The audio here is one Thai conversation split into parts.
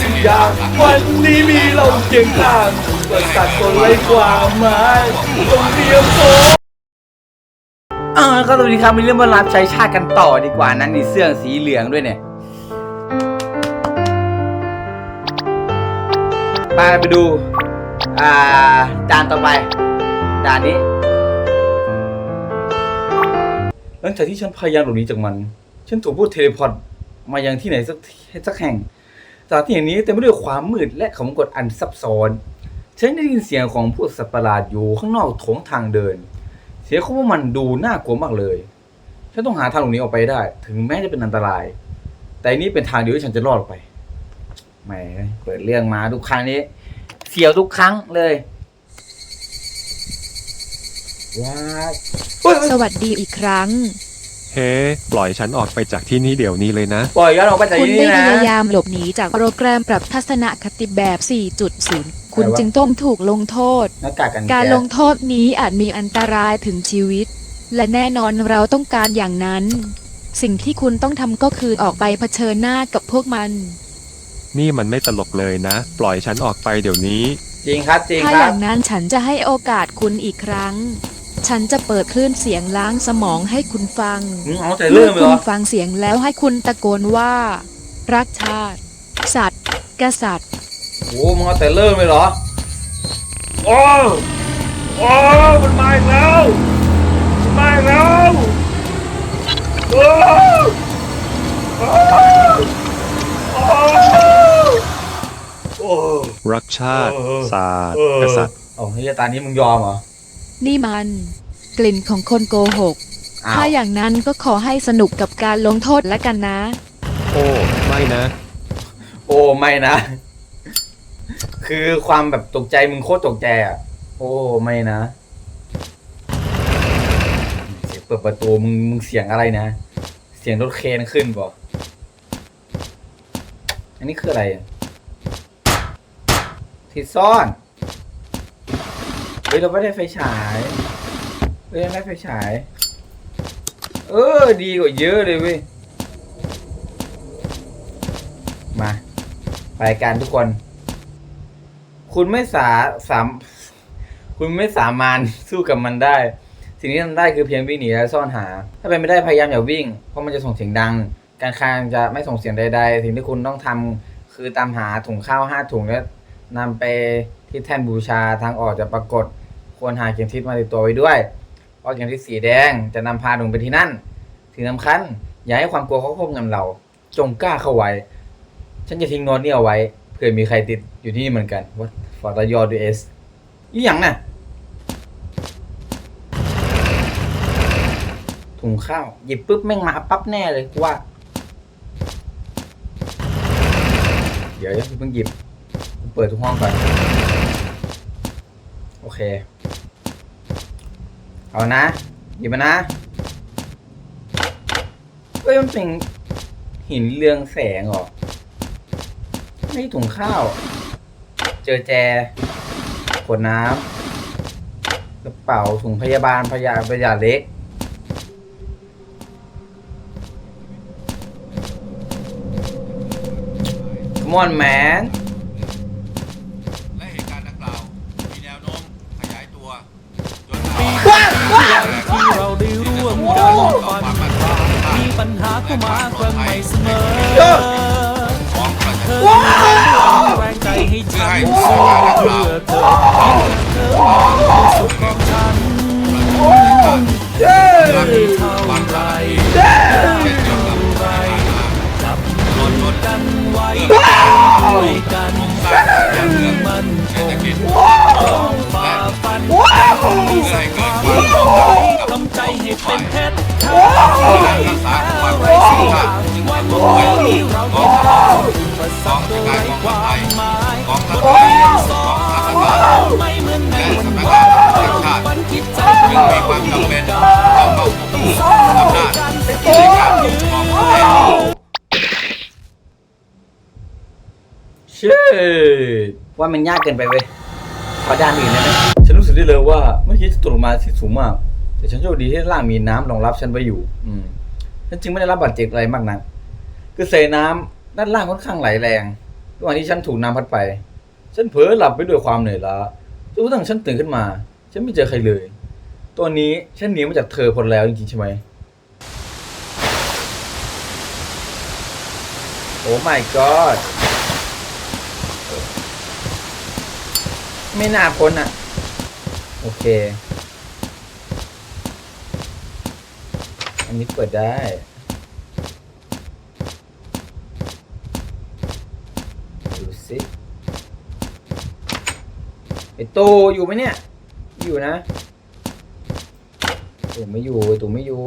สิ่งอย่าง วันนี้มีเราเคียงข้างประสาทคนไร้ความหมายต้องเตรียมพร้อมอ่าก็สวัสดีครับมีเรื่องมารับใช้ชาติกันต่อดีกว่านั้นนี่เสื้อสีเหลืองด้วยเนี่ยไปไปดู อ่าจานต่อไปจานนี้หลังจากที่ฉันพยายามหลบหนีจากมัน ฉันถูกพูดเทเลพอร์ตมายังที่ไหนสักสักแห่ง สถานที่แห่งนี้เต็มไปด้วยความมืดและขมกดอันซับซ้อนฉันได้ยินเสียงของพวกสัตว์ประหลาดอยู่ข้างนอกโถงทางเดิน เสียงของพวกมันดูน่ากลัวมากเลย ฉันต้องหาทางหลบหนีออกไปได้ ถึงแม้จะเป็นอันตราย แต่นี่เป็นทางเดียวที่ฉันจะรอดออกไปแหมเปิดเรื่องมาทุกครั้งนี้ เสียวทุกครั้งเลยว้าวเฮ้ยสวัสดีอีกครั้ง เฮ้ปล่อยฉันออกไปจากที่นี่เดี๋ยวนี้เลยนะ ปล่อยย้อนออกไปจากคุณที่ได้นี่พนะ ยายามหลบหนีจากโปรแกรมปรับทัศนคติแบบ 4.0 คุณอะไรวะจึงต้องถูกลงโทษ หน้ากากกันการแก๊สลงโทษนี้อาจมีอันตรายถึงชีวิต และแน่นอนเราต้องการอย่างนั้น สิ่งที่คุณต้องทำก็คือออกไปเผชิญหน้ากับพวกมัน นี่มันไม่ตลกเลยนะ ปล่อยฉันออกไปเดี๋ยวนี้ จริงครับจริงถ้าคอรับ ย่างนั้นฉันจะให้โอกาสคุณอีกครั้ง ฉันจะเปิดคลื่นเสียงล้างสมองให้คุณฟังอืมเอาแต่เริ่มเลยคุเหรณอฟังเสียงแล้วให้คุณตะโกนว่า รักชาติ สัตว์ กษัตริย์ โอ้มึงเอาแต่เริ่มเลยเหรอโอ้โอ้มันมาอีกแล้วมันมาอีกแล้วโอ้โอ้โอ้โอ้ รักชาติ เออศาสตร์เออกษัตริย์โอ้เฮียตอนนี้มึงยอมเหรอ นี่มัน กลิ่นของคนโกหก อ้าวถ้าอย่างนั้นก็ขอให้สนุกกับการลงโทษแล้วกันนะ โอ้ไม่นะ โอ้ไม่นะ คือความแบบตกใจมึงโคตรตกใจอะ โอ้ไม่นะเสียงเปิดประตูมึงมึงเสียงอะไรนะ เสียงรถเคนขึ้นบ่อันนี้คืออะไรอะที่ซ่อน เฮ้ยเราไม่ได้ไฟฉายเฮ้ยไม่ได้ไฟฉาย เออ ดีกว่าเยอะเลยเว้ย มา ไปกันทุกคน คุณไม่สาสาม คุณไม่สามารถสู้กับมันได้ สิ่งที่ทำได้คือเพียงวิ่งหนีและซ่อนหา ถ้าเป็นไม่ได้พยายามอย่าวิ่ง เพราะมันจะส่งเสียงดัง การคางจะไม่ส่งเสียงใด ๆ สิ่งที่คุณต้องทำคือตามหาถุงข้าวห้าถุงและนำไป ที่แท่นบูชาทางออกจะปรากฏ ควรหาเข็มทิศมาติดตัวไว้ด้วยเพราะเข็มทิศสีแดงจะนำพาลงไปที่นั่นสิ่งสำคัญอย่าให้ความกลัวเขาครอบงำเรา จงกล้าเข้าไว้ ฉันจะทิ้งโน้ตนี่เอาไว้เผื่อมีใครติดอยู่ที่นี่เหมือนกันว่าฟอร์ตยอดูเอสอีหยังน่ะถุงข้าวหยิบปุ๊บแม่งมาปั๊บแน่เลยกูว่า เดี๋ยวย่าเพิ่งหยิบ เปิดทุกห้องก่อน อเค เอานะหยิบมานะเอ้ยมันเป็นหินเรืองแสงเหรอ ไม่ถุงข้าว เจอแจขวดน้ำกระเป๋าถุงพยาบาลพยาพยาเล็ก Come on man เราได้ร่วมกันฝันมีปัญหาเข้ามาครั้งใหม่เสมอของประชาเชื่อว่ามันยากเกินไปเว้ยขอด้านอื่นได้ไหมฉันรู้สึกได้เลยว่าเมื่อกี้จะตกลงมาที่สูงมาก แต่ฉันโชคดีที่ด้านล่างมีน้ำรองรับฉันไว้อยู่ อืมฉันจึงไม่ได้รับบาดเจ็บอะไรมากนักคือเศษน้ำด้านล่างค่อนข้างไหลแรงระหว่างที่ฉันถูกน้ำพัดไป ฉันเผลอหลับไปด้วยความเหนื่อยล้าจนกระทั่งฉันตื่นขึ้นมา ฉันไม่เจอใครเลยตัวนี้ฉันหนีมาจากเธอพ้นแล้วจริงๆใช่ไหมโอ้ my god ไม่น่าพ้นอะ โอเค อันนี้เปิดได้ ดูสิไอโตอยู่ไหมเนี่ย อยู่นะตูไม่อยู่ตูไม่อยู่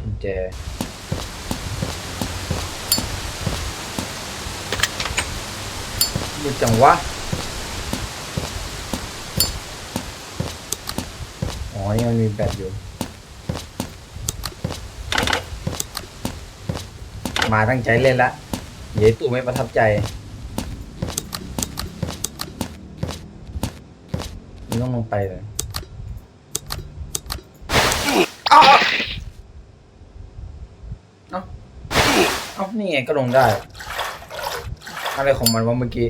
กุญแจ มืดจังวะ อ๋อนี่มันมีแบตอยู่ มาตั้งใจเล่นละเย้ตู่ไม่ประทับใจนี่ต้องลงไปเลยเอาเอาเอานี่ไงก็ลงได้ อะไรของมันวะเมื่อกี้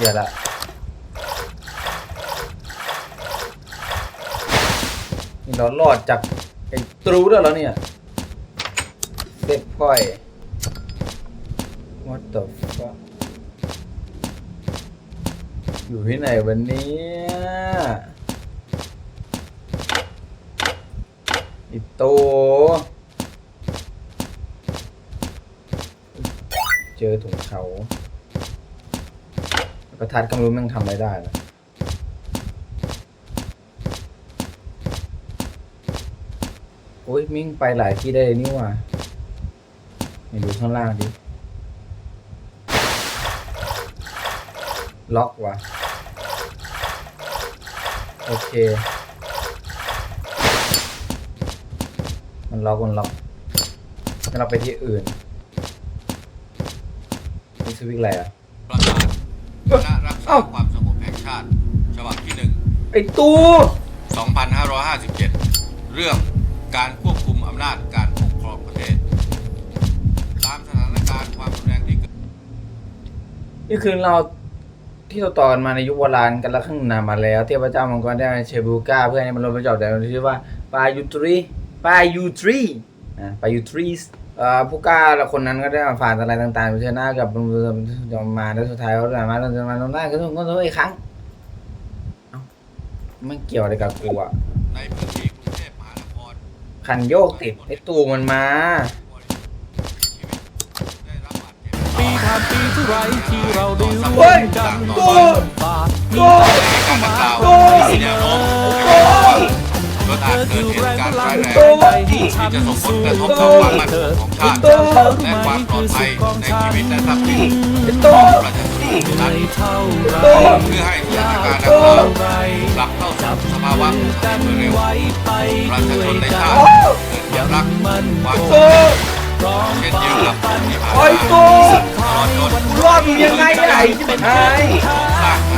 เสียละนี่เรารอดจากไอ้ตรูแล้วเหรอเนี่ยเซฟพอย what the fuck อยู่ที่ไหนวันนี้อีโตเจอถุงเขา ประทัดก็ไม่รู้มันทำอะไรได้นะโอ้ยมิ่งไปหลายที่ได้เลยนี่ว่าไหนดูข้างล่างดิ ล็อกว่ะ โอเค มันล็อกมันล็อกงั้นเราไปที่อื่นนี่สวิกอะไรอะ ประกาศคณะรักษาความสงบแห่งชาติ ฉบับที่ไอ้ตู้1 2557 เรื่องการควบคุมอำนาจการปกครองประเทศ ตามสถานการณ์ความรุนแรงที่เกิดนี่คือเราที่เราต่อกันมาในยุคโบราณกันละครั้งนานมาแล้ว เทพเจ้ามังกรได้เชบูก้า เพื่อให้มันลงไปจอบแต่ที่ชื่อว่าปายูทรีปายูทรีอ่าปายูทรีสเอ่อ ผู้กล้าคนนั้นก็ได้มาผ่านอะไรต่างๆไปเชิญหน้ากับยอมมาแล้วสุดท้ายเขาได้มารถจนมาตรงได้ก็ต้องก็ต้องอีกครั้งไม่เกี่ยวอะไรกับกูอะในพื้นที่กรุงเทพมหานครคันโยกติดไอ้ตูมันมาปีผ่านปีเท่าไรที่เราได้ร่วมกันโอ้ยฝ่ามีแต่คำกล่าวโอ้ยมีแนวโน้ม ลดเธอาจเกิคืดอเหตุการณ์ร้ายแรงที่จะส่งผลกระทบต่อความมั่นคงของชาติและความปลอดภัยในชีวิตและทรัพย์สินของประชาชนนื่อยเพื่อให้สถานการณ์ดังกล่าวกลับเข้าสู่สภาวะปกติโดยเร็วประชาชนในชาติเกิดความรักความสุขเช่นเดียวกับที่ผ่านมาตูตลอดนรอดมึงยังไงไอ้ที่มันหาย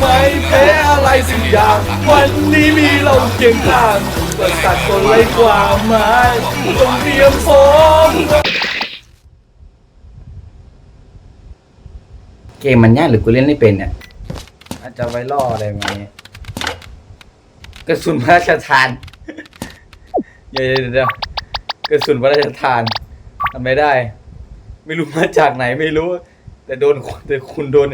ไม่แพ้อะไรสักอย่างวันนี้มีเราเคียงข้าง ก็สัตว์คนไร้ความหมายต้องเตรียมพร้อมเกมมันยากหรือกูเล่นไม่เป็นเนี่ยอาจจะไว้ล่ออะไรมาเนี้ยกระสุนพระราชทาน เดี๋ยวเดี๋ยวเดี๋ยวกระสุนพระราชทานทำไม่ได้ ไม่รู้มาจากไหนไม่รู้ แต่โดนแต่คุณโดน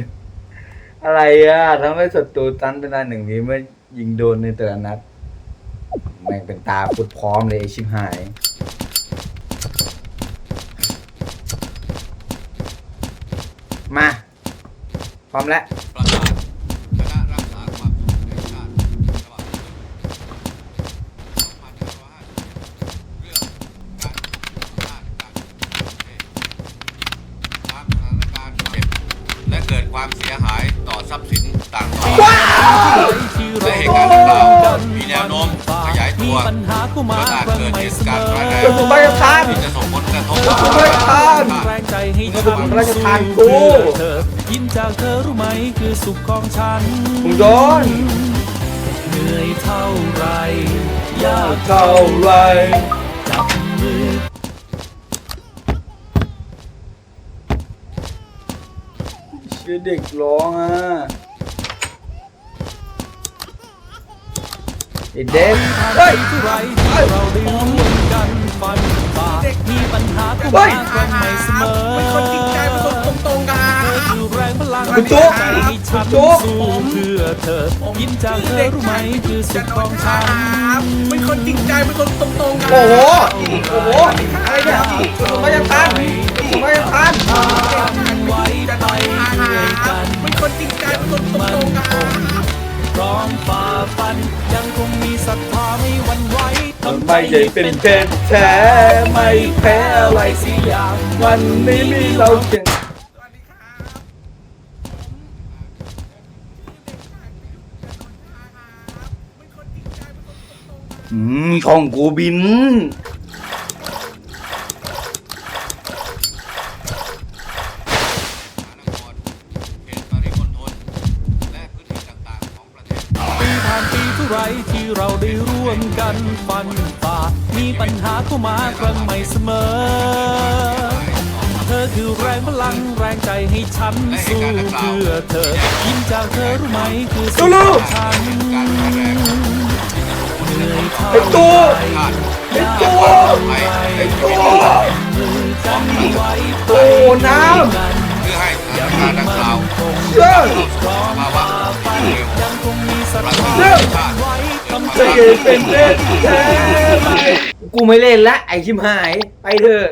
อะไรอะทำให้ศัตรูตันเป็นอันหนึ่งนี้เมื่อยิงโดนในแต่ละนัด แม่งเป็นตาพุดพร้อมเลยไอชิบหาย มา พร้อมแล้ว ประกาศคณะรักษาความสงบแห่งชาติฉบับที่2557เรื่องการควบคุมอำนาจการปกครองประเทศตามสถานการณ์เจ็บและเกิดความเสียหายต่อทรัพย์สินต่างๆและเหตุการณ์ดังกล่าวมีแนวโน้ม ขยายตัวปัญหาเข้ามาจนอาจเกิดเหตุการณ์ร้ายแรงกระสุนพระราชทานที่จะส่งผลกระทบกระสุนพระราชทานแรงใจให้ฉันกระสุนพระราชทานกูเธอยิ้มจากเธอรู้ไหมคือสุขของฉันมึงโดนเหนื่อยเท่าไรยากเท่าไรจับมือเป็นเด็กร้องอะ ไอ้เด็กเฮ้ยที่ไรที่เราได้ร่วมกันฟันฝ่ามีปัญหาก็เฮ้มายกันไม่เสมอเป็นคนจริงใจเป็นคนตรงๆกันคือแรงพลังคุณจุ๊กใจให้ฉันคุณจุ๊กสู้เพื่อเธอยิ้มจากเธอรู้ไหมคือสุขของฉันเป็นคนจริงใจเป็นคนตรงๆกันโอ้โหโอ้โหอะไรเนี่ยสุมายังทันสุมายังทันไว้ไปเรื่อยกันเป็นคนจริงใจเป็นคนตรงๆกันพร้อมฝ่าฟันยังคงมี ศรัทธาไม่หวั่นไหวทำใจไม่ใช่เป็นเพชรแท้ไม่แพ้อะไรสิอย่างวันนี้มีเราเก่งอืมช่องกูบิน ไรที่เราได้ร่วมกันฟันฝ่ามีปัญหาเข้ามาครั้งใหม่เสมอ เธอคือแรงพลังแรงใจให้ฉันสู้เพื่อเธอ ยิ้มจากเธอรู้ไหมคือสุขของฉันการแข็งแรงเหนื่อยเท่าไอ้ตัวชาติไอ้ตัวไทยไอ้ตัวมือกันไว้ไปโอ้น้กันเพื่อให้สถานการณ์ดังกล่าวำเชื่อเข้าสู่ภาวะที่เร็วยัง คงมีศรัทธาเชื่อไว้ทำใจไม่ใช่เป็นเพชรแท้ไม่กูไม่เล่นละไอ้ชิมหาย ไปเถอะ